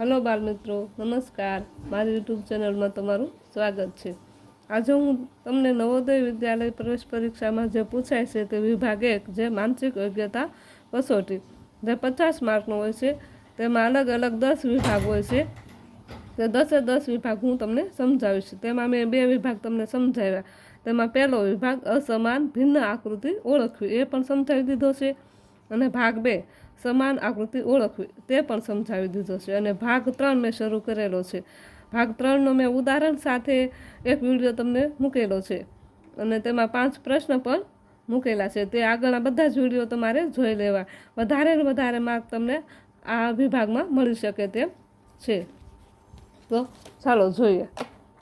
Hello બાળ મિત્રો નમસ્કાર. મારી યુટ્યુબ ચેનલમાં તમારું સ્વાગત છે. આજે હું તમને નવોદય વિદ્યાલય પ્રવેશ પરીક્ષામાં જે પૂછાય છે તે વિભાગ એક, જે માનસિક યોગ્યતા કસોટી. જે પચાસ માર્કનો હોય છે, તેમાં અલગ અલગ દસ વિભાગ હોય છે. તે દસે દસ વિભાગ હું તમને સમજાવીશ. તેમાં મેં બે વિભાગ તમને સમજાવ્યા. તેમાં પહેલો વિભાગ અસમાન, ભિન્ન આકૃતિ ઓળખવી, એ પણ સમજાવી દીધો છે. અને ભાગ બે સમાન આકૃતિ ઓળખવી, તે પણ સમજાવી દીધો છે અને ભાગ ત્રણ મેં શરૂ કરેલો છે. ભાગ ત્રણનો મેં ઉદાહરણ સાથે એક વીડિયો તમને મૂકેલો છે અને તેમાં પાંચ પ્રશ્ન પણ મૂકેલા છે. તે આગળના બધા જ વીડિયો તમારે જોઈ લેવા. વધારે ને વધારે માર્ક તમને આ વિભાગમાં મળી શકે તેમ છે. તો ચાલો જોઈએ.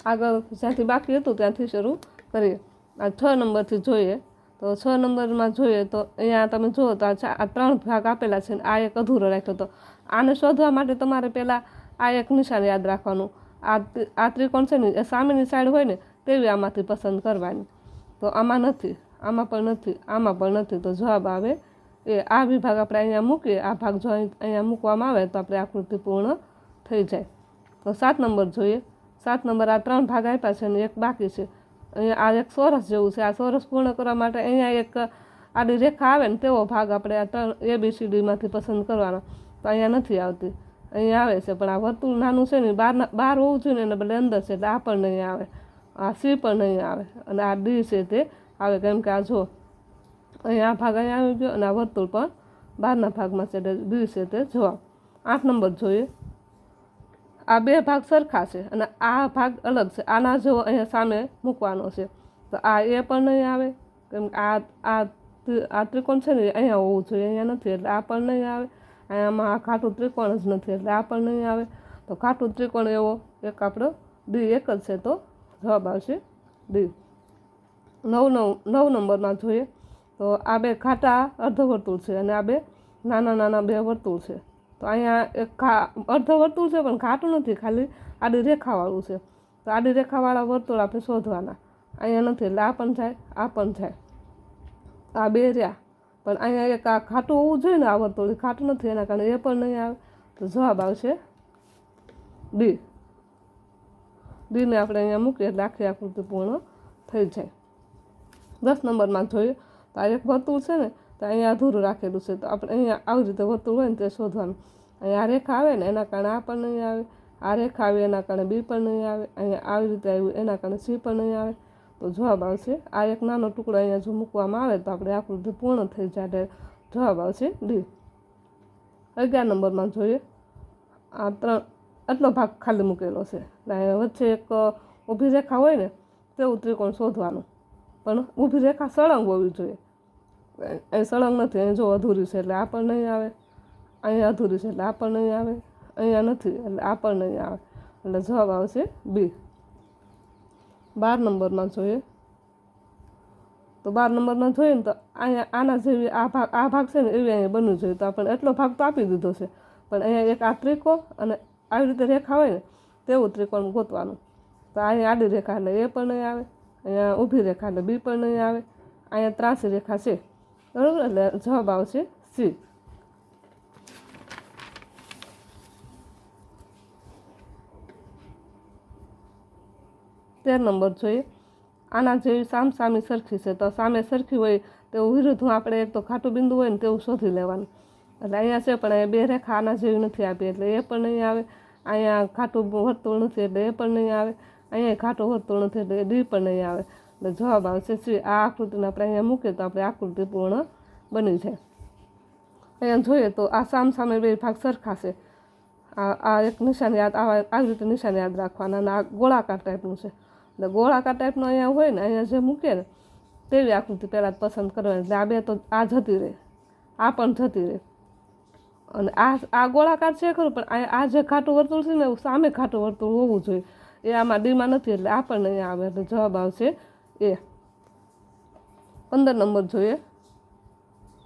આગળ જ્યાંથી બાકી હતું ત્યાંથી શરૂ કરીએ. આ છ નંબરથી જોઈએ. તો છ નંબરમાં જોઈએ તો અહીંયા તમે જુઓ તો આ ત્રણ ભાગ આપેલા છે ને આ એક અધૂરો રાખ્યો તો. આને શોધવા માટે તમારે પહેલાં આ એક નિશાન યાદ રાખવાનું. આ આ ત્રિકોણ છે ને, એ સામેની સાઈડ હોય ને, તેવી આમાંથી પસંદ કરવાની. તો આમાં નથી, આમાં પણ નથી, આમાં પણ નથી. તો જવાબ આવે એ આ વિભાગ આપણે અહીંયા મૂકીએ, આ ભાગ જો અહીં- અહીંયા મૂકવામાં આવે તો આપણે આકૃતિ પૂર્ણ થઈ જાય. તો સાત નંબર જોઈએ. સાત નંબર આ ત્રણ ભાગ આપ્યા છે અને એક બાકી છે. આ એક સોરસ જેવું છે. આ સોરસ પૂર્ણ કરવા માટે અહીંયા એક આડી રેખા આવે ને તેવો ભાગ આપણે આ ત્રણ એ બી સી ડીમાંથી પસંદ કરવાનો. તો અહીંયા નથી આવતી. અહીંયા આવે છે, પણ આ વર્તુળ નાનું છે ને બહાર બહાર હોવું જોઈએ ને, એને બદલે અંદર છે, એટલે આ પણ નહીં આવે. આ સી પણ નહીં આવે. અને આ ડી છે તે આવે, કેમ કે આ જો, અહીંયા આ ભાગ અહીંયા આવી ગયો અને આ વર્તુળ પણ બહારના ભાગમાં છે, એટલે ડી છે તે જવાબ. આઠ નંબર જોઈએ. આ બે ભાગ સરખા છે અને આ ભાગ અલગ છે. આના જેવો અહીંયા સામે મૂકવાનો છે. તો આ એ પણ નહીં આવે. કેમ કે આ આ આ ત્રિકોણ છે ને અહીંયા હોવું જોઈએ, અહીંયા નથી. એટલે આ પણ નહીં આવે. અહીંયામાં આ ખાટું ત્રિકોણ જ નથી. એટલે આ પણ નહીં આવે. તો ખાટું ત્રિકોણ એવો એક આપણો ડી એક જ છે તો જવાબ આવશે ડી નવ નવ નવ નંબરમાં જોઈએ. તો આ બે ખાટા અર્ધવર્તુળ છે અને આ બે નાના નાના બે વર્તુળ છે. તો અહીંયા એક અર્ધ વર્તુળ છે પણ ઘાટું નથી, ખાલી આડી રેખાવાળું છે. તો આડી રેખાવાળા વર્તુળ આપણે શોધવાના. અહીંયા નથી, એટલે આ પણ જાય, આ પણ જાય. આ બે રહ્યા. પણ અહીંયા એક આ ખાટું હોવું જોઈએ ને આ વર્તુળ ખાટું નથી, એના કારણે એ પણ નહીં આવે. તો જવાબ આવશે ડી ડીને આપણે અહીંયા મૂકીએ એટલે આખી આકૃતિ પૂર્ણ થઈ જાય. દસ નંબરમાં જોઈએ. તો આ એક વર્તુળ છે ને તો અહીંયા અધૂરું રાખેલું છે. તો આપણે અહીંયા આવી રીતે વર્તુળ હોય ને તે શોધવાનું. અહીંયા આ રેખા આવે ને એના કારણે આ પણ નહીં આવે, આ રેખા આવે એના કારણે બી પણ નહીં આવે, અહીંયા આવી રીતે આવ્યું એના કારણે સી પણ નહીં આવે. તો જવાબ આવશે, આ એક નાનો ટુકડો અહીંયા જો મૂકવામાં આવે તો આપણે આકૃતિ પૂર્ણ થઈ જાય જવાબ આવશે ડી. અગિયાર નંબરમાં જોઈએ. આ ત્રણ, આટલો ભાગ ખાલી મૂકેલો છે. વચ્ચે એક ઊભી રેખા હોય ને, તેવું ત્રિકોણ શોધવાનું. પણ ઊભી રેખા સળંગ હોવી જોઈએ. અહીં સળંગ નથી, અહીં જો અધૂરી છે એટલે આ પણ નહીં આવે. અહીંયા અધૂરી છે એટલે આ પણ નહીં આવે. અહીંયા નથી, એટલે આ પણ નહીં આવે. એટલે જવાબ આવશે બી. બાર નંબરમાં જોઈએ. તો બાર નંબરમાં જોઈએ ને તો અહીંયા આના જેવી આ ભાગ આ ભાગ છે ને એવી અહીંયા બનવું જોઈએ તો આપણે એટલો ભાગ તો આપી દીધો છે. પણ અહીંયા એક આ ત્રિકોણ અને આવી રીતે રેખા હોય ને, તેવું ત્રિકોણ ગોતવાનું. તો અહીંયા આડી રેખા એટલે એ પણ નહીં આવે. અહીંયા ઊભી રેખા એટલે બી પણ નહીં આવે. અહીંયા ત્રાસી રેખા છે. બરાબર? એટલે જવાબ આવશે સી. તેર નંબર જોઈએ. આના જેવી સામ સામે સરખી છે. તો સામે સરખી હોય તેવું વિરુદ્ધમાં આપણે એક તો ખાટું બિંદુ હોય ને તેવું શોધી લેવાનું. એટલે અહીંયા છે, પણ અહીંયા બે રેખા આના જેવી નથી આપી. એટલે એ પણ નહીં આવે. અહીંયા ખાટું વર્તુળ નથી, એટલે એ પણ નહીં આવે. અહીંયા ખાટું વર્તુળ નથી, એટલે ડી પણ નહીં આવે. એટલે જવાબ આવશે શ્રી, આ આકૃતિને આપણે અહીંયા મૂકીએ તો આપણે આકૃતિ પૂર્ણ બની જાય. અહીંયા જોઈએ તો આ સામ સામે બે ભાગ સરખા છે આ આ એક નિશાન યાદ, આવા, આવી રીતે નિશાન યાદ રાખવાના અને આ ગોળાકાર ટાઈપનું છે. એટલે ગોળાકાર ટાઈપનું અહીંયા હોય ને, અહીંયા જે મૂકીએ ને, તેવી આકૃતિ પહેલાં પસંદ કરવાની. એટલે આ બે તો, આ જતી રહે. આ પણ જતી રહે. અને આ આ ગોળાકાર છે ખરું, પણ આ જે ખાટું વર્તુળ છે ને સામે ખાટું વર્તુળ હોવું જોઈએ. એ આમાં ડીમાં નથી, એટલે આ પણ અહીંયા આવે, એટલે જવાબ આવશે એ પંદર નંબર જોઈએ.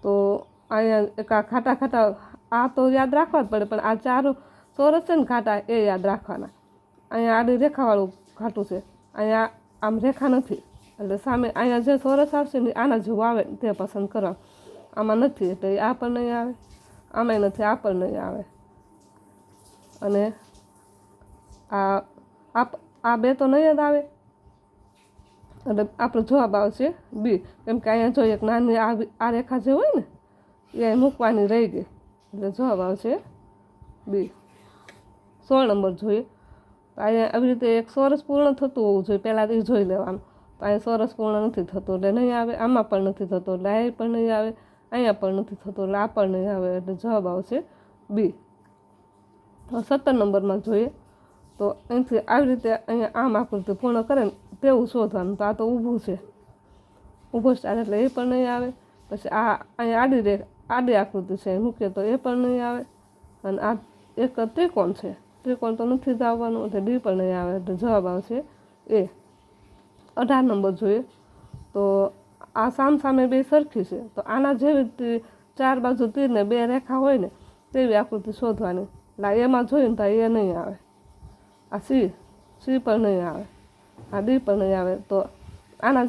તો અહીંયા એક આ ખાટા ખાટા, આ તો યાદ રાખવા જ પડે, પણ આ ચાર ચોરસ છે ને ખાટા, એ યાદ રાખવાના. અહીંયા આડી રેખાવાળું ખાટું છે. અહીંયા આમ રેખા નથી. એટલે સામે અહીંયા જે ચોરસ આવશે ને આના જેવું આવે તે પસંદ કરવા આમાં નથી, એટલે આ પણ નહીં આવે. આમાંય નથી, આ પણ નહીં આવે. અને આ આ બે તો નહીં જ આવે. એટલે આપણો જવાબ આવશે બી. કેમ કે અહીંયા જોઈએ એક નાની આ આ રેખા જે હોય ને, એ મૂકવાની રહી ગઈ. એટલે જવાબ આવશે બી. સોળ નંબર જોઈએ. તો અહીંયા આવી રીતે એક સોરસ પૂર્ણ થતું હોવું જોઈએ. પહેલાં એ જોઈ લેવાનું. તો અહીંયા સોરસ પૂર્ણ નથી થતું. એટલે નહીં આવે, આમાં પણ નથી થતો. એટલે અહીં પણ નહીં આવે, અહીંયા પણ નથી થતો. એટલે આ પણ નહીં આવે. એટલે જવાબ આવશે બી. સત્તર નંબરમાં જોઈએ. તો અહીંથી આવી રીતે અહીંયા આમ આકૃતિ પૂર્ણ કરે ને તેવું શોધવાનું તો આ તો ઊભું છે. ઊભો સ્ટાર એટલે એ પણ નહીં આવે. પછી આ અહીંયા આડી રે, આડી આકૃતિ છે. મૂકીએ તો એ પણ નહીં આવે. અને આ એક ત્રિકોણ છે. ત્રિકોણ તો નથી જ આવવાનું એટલે ડી પણ નહીં આવે. એટલે જવાબ આવશે એ. અઢાર નંબર જોઈએ. તો આ સામ સામે બે સરખી છે. તો આના જેવી ચાર બાજુ તીરને બે રેખા હોય ને, તેવી આકૃતિ શોધવાની. એટલે એમાં જોઈને તો એ નહીં આવે. આ સી સી પણ નહીં આવે. આ ડી પણ આવે તો આના